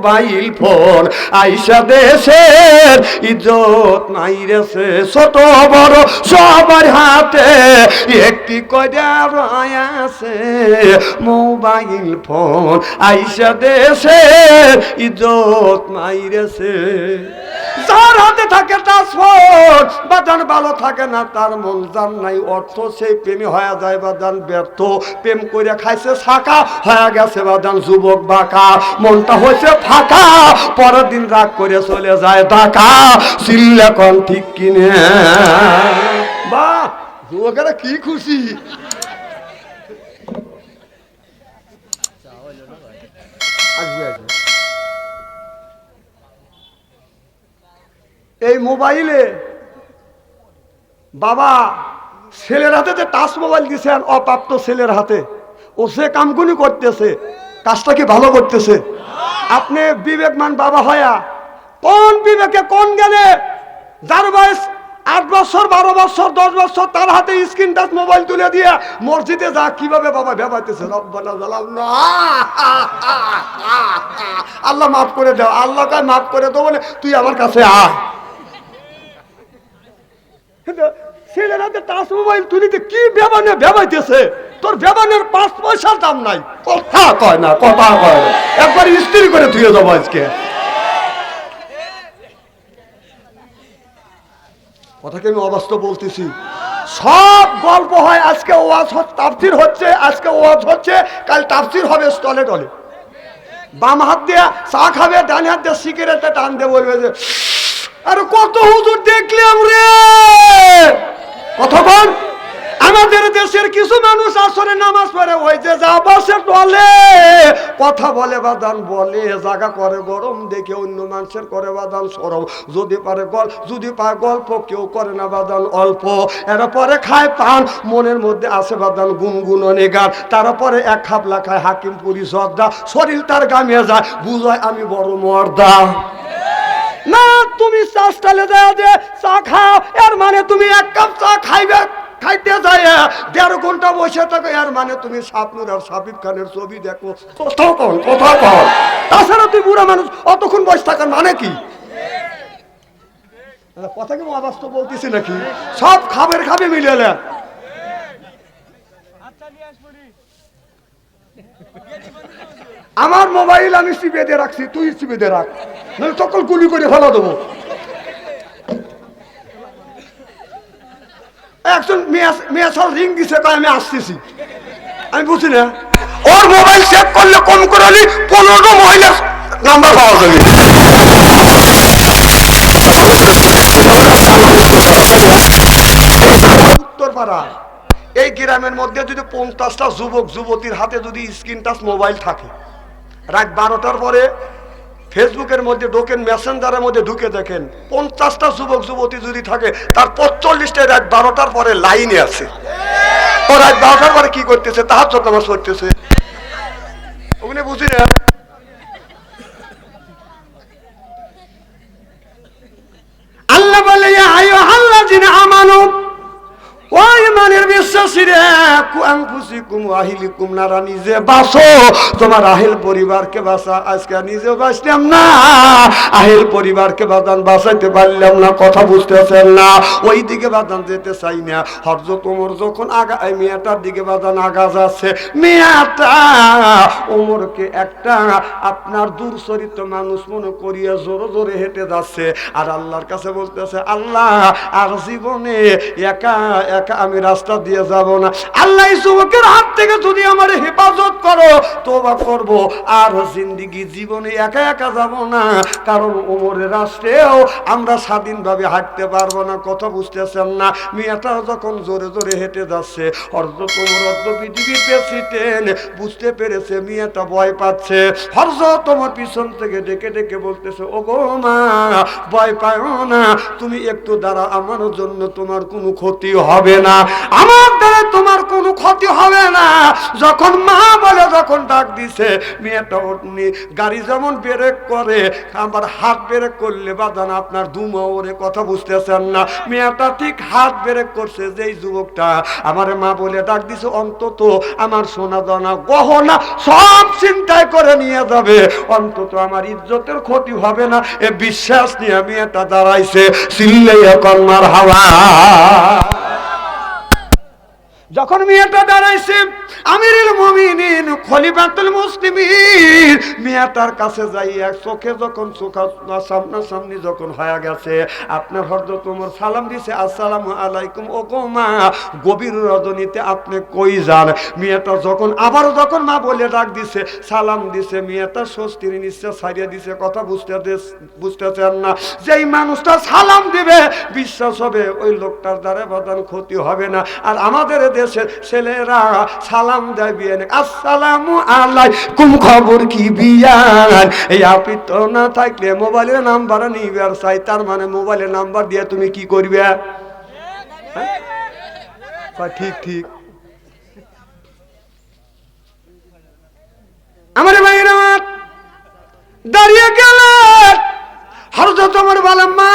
Mobile phone, আইসা দেশের ইজ্জত নাই রেছে ছোট বড়, সবার হাতে একটি কয়দার আছে। মোবাইল ফোন, আইসা দেশের ইজ্জত নাই রেছে যার হাতে থাকে ট্রান্সপোর্ট বাদান ভালো থাকে না, তার মন যার নাই, অর্থ সেই প্রেমী হয়ে যায় বাদান ব্যর্থ, প্রেম করে খাইছে শাখা, হয়ে গেছে বা বাদান যুবক বাঁকা, মনটা হয়েছে ফাঁকা, পরের দিন রাগ করে চলে যায় ডাকা চিল্লা কন ঠিক কিনে। বাহ, যুবকেরা কি খুশি? মোবাইলে বাবা, ছেলের হাতে যে টাচ মোবাইল দিছেন অপ্রাপ্ত ছেলের হাতে, ও সে কামগুলি করতেছে, কাজটা কি ভালো করতেছে? আপনি বিবেকমান বাবা হয়া, কোন বিবেকে, কোন জ্ঞানে? যার বয়স আট বছর, বারো বছর, দশ বছর, তার হাতে স্ক্রিন টাচ মোবাইল তুলে দিয়ে মসজিদে যা, কীভাবে বাবা রব্বানা আল্লাহ মাফ করে দাও আল্লাহ কায় মাফ করে দেবো তুই আমার কাছে আয়। টাচ মোবাইল তুলিতে কি তোর পাঁচ পয়সার দাম নাই। কথা কয় না, কথা কয় একবার স্ত্রী করে ধুয়ে আজকে। কথাকে আমি অবাস্তব বলতেছি? সব গল্প হয় আজকে ওয়াজ তাফসির হচ্ছে, আজকে ওয়াজ হচ্ছে, কাল তাফসির হবে স্টলে টলে। বাম হাত দিয়ে চা খাবে, ডান হাত দিয়ে সিগারেটটা টান দিয়ে বলবে যে আরে কত হুজুর দেখলাম রে। কতক্ষণ আমাদের দেশের কিছু মানুষ আসরে নামাজ পড়ে, ওই যে বসে টলে কথা বলে বাদান, বলে জাগা করে, গরম দেখে অন্য মানুষের করে বাদান সরম। যদি পারে গল, যদি পায় গল্প, কেউ করে না বাদান অল্প। এর পরে খায় পান, মনের মধ্যে আছে বাদান গুনগুন নেগার তারপরে এক খাপলা খায় হাকিম পুরি সর্দা শরীর তার গামিয়ে যায়, বুঝায় আমি বড় মর্দা। না, তুমি চা স্টাইলে যে চা খাও, এর মানে তুমি এক কাপ চা খাইবে, খাইতে যায় দেড় ঘণ্টা বসে থাকো, এর মানে তুমি সাপনুর আর সাবিব খানের ছবি দেখো। কোথাও কোথাও কন। তাছাড়া তুই বুড়া মানুষ, অতক্ষণ বসে থাকার মানে কি? কথা কি অবাস্তব বলতেছি নাকি? সব খাবের খাবে মিলে নেন আমার মোবাইল আমি চিপে দিয়ে রাখছি, তুই চিপে দিয়ে রাখ। নইলে সকল গুলি করে ফেলা দেবো। একজন মেয়ে সাল রিং দিছে তাই আমি আসতেছি। আমি বুঝি না। ওর মোবাইল সেভ করলে কম করে হলে পনেরো মহিলা নাম্বার পাওয়া যাবে। উত্তরপাড়া। এই গ্রামের মধ্যে যদি পঞ্চাশটা যুবক, যুবতীর হাতে যদি স্ক্রিন টাচ মোবাইল থাকে রাত বারোটার পরে ফেসবুকের মধ্যে ঢোকেন মেসেঞ্জারের মধ্যে ঢুকে দেখেন, পঞ্চাশটা যুবক, যুবতী যদি থাকে, তার পঁচল্লিশটা রাত বারোটার পরে লাইনে আছে। ও রাত বারোটার পরে কি করতেছে? তাহার নামাজ করতেছে ওখানে বুঝি না আল্লাহ বলে আয়ো আল্লাহ যিনি আমানো ওই যখন আগা মেয়েটার দিকে বাদান আগা যাচ্ছে ওমরকে একটা আপনার দূরচরিত মানুষ মনে করিয়া জোরে জোরে হেঁটে যাচ্ছে। আর আল্লাহর কাছে বলতেছে, আল্লাহ, আর জীবনে একা একা আমি রাস্তা দিয়ে যাব না। আল্লাহ যুবকের হাত থেকে যদি আমার হেফাজত করো তোবা করব। আর জিন্দিগি জীবনে একা একা যাব না। কারণ ওমরের রাষ্ট্রেও আমরা স্বাধীনভাবে হাঁটতে পারব না। কথা বুঝতেছেন না? মেয়েটা যখন জোরে জোরে হেঁটে যাচ্ছে অর্ধ তোমার অর্ধ পৃথিবীর প্রেসিডেন্ট। বুঝতে পেরেছে মেয়েটা ভয় পাচ্ছে। হর্ষ তোমার পিছন থেকে ডেকে ডেকে বলতেছে ও গো মা, ভয় পায় না। তুমি একটু দ্বারা আমার জন্য তোমার কোনো ক্ষতি হবে না। আমার দ্বারা তোমার কোনো ক্ষতি হবে না। যখন মা বলে, যখন ডাক দিছে, মেয়েটা গাড়ি যেমন করে, আমার হাত করলে আপনার দুমা ওরে কথা বুঝতেছেন না। মেয়েটা ঠিক হাত করছে, যেই যুবকটা। আমার মা বলে, ডাক দিছে, অন্তত আমার সোনা গহনা সব চিন্তায় করে নিয়ে যাবে। অন্তত আমার ইজ্জতের ক্ষতি হবে না। এ বিশ্বাস নিয়ে মেয়েটা দাঁড়াইছে সিল্লে এখন মার হাওয়া যখন মেয়েটা দাঁড়াইছে, আমিরুল মুমিনিন, খলিফাতুল মুসলিমিন, মেয়েটার কাছে যাই এক চোখে যখন চোখা সামনাসামনি যখন হয়ে গেছে আপনার হরদত তোমার সালাম দিছে, আসসালামু আলাইকুম ও গো মা গভীর রজনীতে আপনি কই যান? মেয়েটা যখন আবার যখন মা বলে ডাক দিছে, সালাম দিছে, মেয়েটা স্বস্তির নিশ্চয় ছাড়িয়ে দিছে, কথা বুঝতে দেস- বুঝতেছেন না। যেই মানুষটা সালাম দিবে, বিশ্বাস হবে, ওই লোকটার দ্বারা বাদান ক্ষতি হবে না। আর আমাদের দেশের ছেলেরা সালাম দেয় বিয়ে আসসালামু আলাইকুম, খবর কি বিয়ান এই আপনি তো না থাকলে মোবাইলের নাম্বার নিবার চাই, তার মানে মোবাইলের নাম্বার দিয়ে তুমি কি করবে? হ্যাঁ? ঠিক ঠিক। আমার ভাইয়ের আমার দাঁড়িয়ে গেলেন হরজত আমার বলেন মা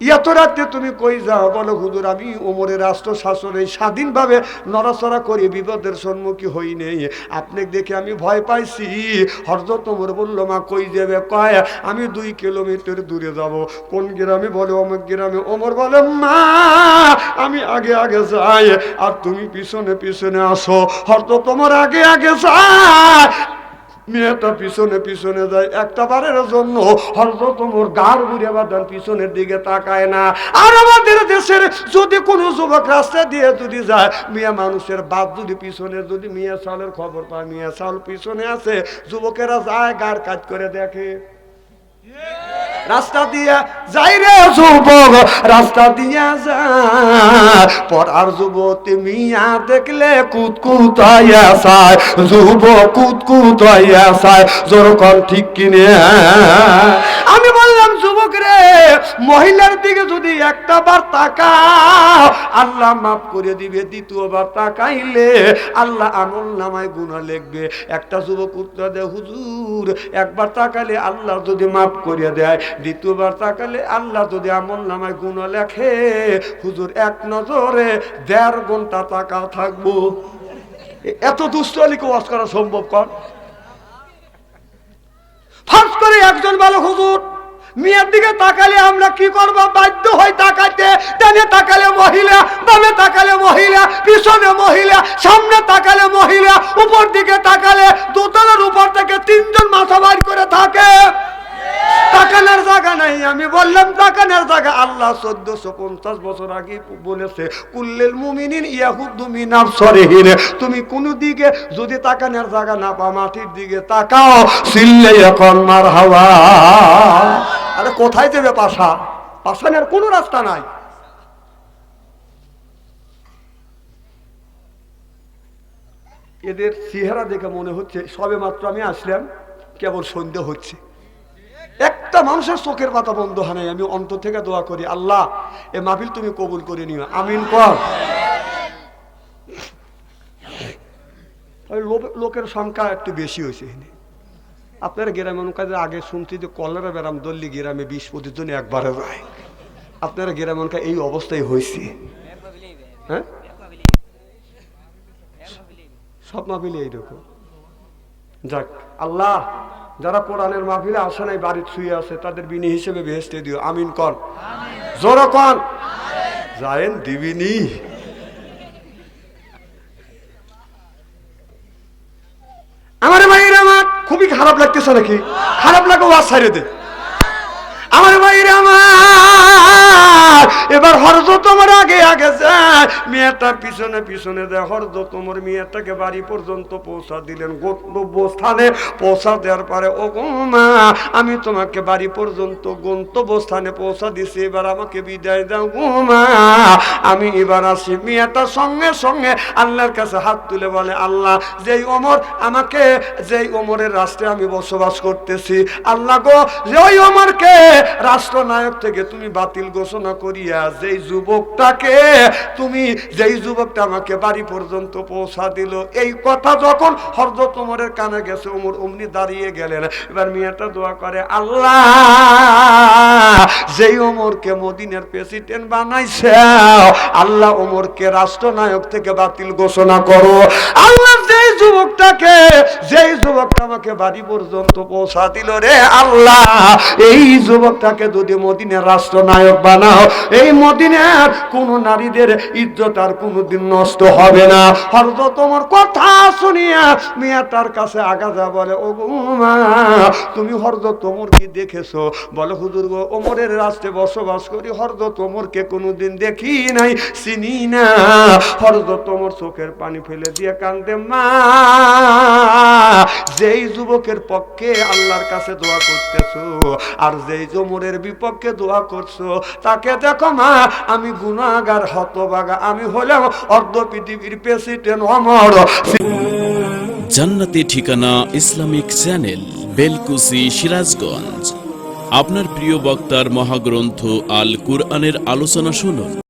এত রাত্রে তুমি কই যাও? বলো হুজুর, আমি ওমরের রাষ্ট্র শাসনে স্বাধীনভাবে নড়াচড়া করে বিপদের সম্মুখী হই নেই। আপনি দেখে আমি ভয় পাইছি। হরজত ওমর বলল, মা, কই যাবে? কয়, আমি দুই কিলোমিটার দূরে যাব। কোন গ্রামে? বলে, অমুক গ্রামে। ওমর বলে, মা, আমি আগে আগে যাই। আর তুমি পিছনে পিছনে আসো। হরজত তোমার আগে আগে যায়। মেয়েটা পিছনে পিছনে যায় একটা বারের জন্য হরজত মোর গার ঘুরে বাদান পিছনের দিকে তাকায় না। আর আমাদের দেশের যদি কোনো যুবক রাস্তা দিয়ে যদি যায়, মিয়া মানুষের বাপ যদি পিছনে, যদি মিয়া সালের খবর পায়, মিয়া সাল পিছনে আছে, যুবকেরা যায় গার কাজ করে দেখে। রাস্তা দিয়া যাই রে যুবক, রাস্তা দিয়া যা। পড়ার যুবতী মিয়া দেখলে কুতকুত হইয়া যুবক কুতকুত চায় যেরকম ঠিক কিনে আমি বললাম যুবক রে মহিলার দিকে যদি একটা বার তাকাও, আল্লাহ মাফ করে দিবে, দ্বিতীয়বার তাকাইলে আল্লাহ আমল নামায় গুণা লিখবে। একটা যুবক উত্তর দেয়, হুজুর, একবার তাকালে আল্লাহ যদি মাফ করে দেয়, দ্বিতীয়বার তাকালে আল্লাহ যদি আমল নামায় গুণা লেখে। হুজুর, এক নজরে দেড় ঘণ্টা তাকা থাকব। এত দুষ্ট আলীকে ওয়াজ করা সম্ভব কর? ফার্স্ট করে একজন ভালো হুজুর। মেয়ের দিকে তাকালে আমরা কি করব? বাধ্য হই তাকাতে ডানে তাকালে মহিলা, বামে তাকালে মহিলা, পিছনে মহিলা, সামনে তাকালে মহিলা, উপর দিকে তাকালে দোতলার উপর থেকে তিনজন মাথা বাইর করে থাকে। তাকানোর জায়গা নাই, আমি বললাম তাকানোর জায়গা। আল্লাহ চোদ্দশো পঞ্চাশ বছর আগে বলেছে, কুল্লেল মুমিনিন ইয়াহুদ্দু মিন আবসারিহিন। তুমি কোন দিকে যদি তাকানোর জায়গা না পা মাটির দিকে তাকাও। সিল্লে এখন মার হাওয়া আরে কোথায় যাবে পাশা? পাশানের কোনো রাস্তা নাই। এদের চেহারা দেখে মনে হচ্ছে সবে মাত্র আমি আসলাম, কেবল সন্ধ্যা হচ্ছে। একটা মানুষের চোখের পাতা বন্ধ হয় নাই, আমি অন্তর থেকে দোয়া করি, আল্লাহ, এ মাহফিল তুমি কবুল করে নিও। আমিন কর। লোক- লোকের সংখ্যা একটু বেশি হয়েছে আপনার গ্রামের কাজে আগে শুনছি যে কলেরা ব্যারাম দল্লি গ্রামে বিশ পঁচিশ জন একবারে যায় আপনার গ্রামের কাছে এই অবস্থায় হয়েছে। হ্যাঁ? সব মাহফিলে এইরকম। যাক আল্লাহ যারা কোরআনের মাহফিলে আসে নাই বাড়ির শুয়ে আছে তাদের বিনি হিসেবে ভেস্তে দিও। আমিন কর জোর কন। যায়েন দিবিনি আমার ভাইয়ের আমার খুবই নাকি? খারাপ লাগে ওয়াজ ছাড়ে দে। আমার বাইরে আমার। এবার হরজ তোমার আগে আগে যায়। মেয়েটা পিছনে পিছনে দেয় হরজ তোমার মেয়েটাকে বাড়ি পর্যন্ত পৌঁছা দিলেন। গন্তব্য স্থানে পৌঁছা দেওয়ার পরে, ও মা, আমি তোমাকে বাড়ি পর্যন্ত গন্তব্য স্থানে পৌঁছা দিছি। এবার আমাকে বিদায় দাও গো মা। আমি এবার আসি। মেয়েটা সঙ্গে সঙ্গে আল্লাহর কাছে হাত তুলে বলে, আল্লাহ, যেই ওমর আমাকে, যেই ওমরের রাষ্ট্রে আমি বসবাস করতেছি, আল্লাহ গো যে ওই ওমরকে রাষ্ট্রনায়ক থেকে তুমি বাতিল ঘোষণা করিয়া যেই যুবকটাকে, তুমি যেই যুবকটা আমাকে বাড়ি পর্যন্ত পৌঁছা দিল, এই কথা যখন হরদত ওমরের কানে গেছে ওমর অমনি দাঁড়িয়ে গেলেন। এবার মেয়েটা দোয়া করে, আল্লাহ, যেই ওমরকে মদিনের প্রেসিডেন্ট বানাইছে, আল্লাহ ওমরকে রাষ্ট্রনায়ক থেকে বাতিল ঘোষণা করো। আল্লাহ যুবকটাকে, যেই যুবকটা আমাকে বাড়ি পর্যন্ত পৌঁছা দিল রে আল্লাহ, এই যুবকটাকে যদি মদিনের রাষ্ট্রনায়ক বানাও, এই মদিনের কোন নারীদের ইজ্জত আর কোনোদিন নষ্ট হবে না। হয়তো তোমার কথা শুনিয়া মেয়া তার কাছে আগাজা বলে, ও মা, তুমি হরদ তোমর কি দেখেছ? বলে, হুজুর গো, ওমরের রাস্তে বসবাস করি হরদ তোমরকে কোনোদিন দেখি নাই, চিনি না। হরদ তোমর চোখের পানি ফেলে দিয়ে কান্দে, মা যেই যুবকের পক্ষে আল্লাহর কাছে দোয়া করতেছো, আর যেই জমরের বিপক্ষে দোয়া করছ, তাকে দেখো মা, আমি গুণাগার হতবাগা আমি হলাম অর্ধ পৃথিবীর প্রেসিডেন্ট অমর। জান্নাতি ঠিকানা ইসলামিক চ্যানেল, বেলকুসি, সিরাজগঞ্জ। আপনার প্রিয় বক্তার মহাগ্রন্থ আল কুরআনের আলোচনা শুনুন।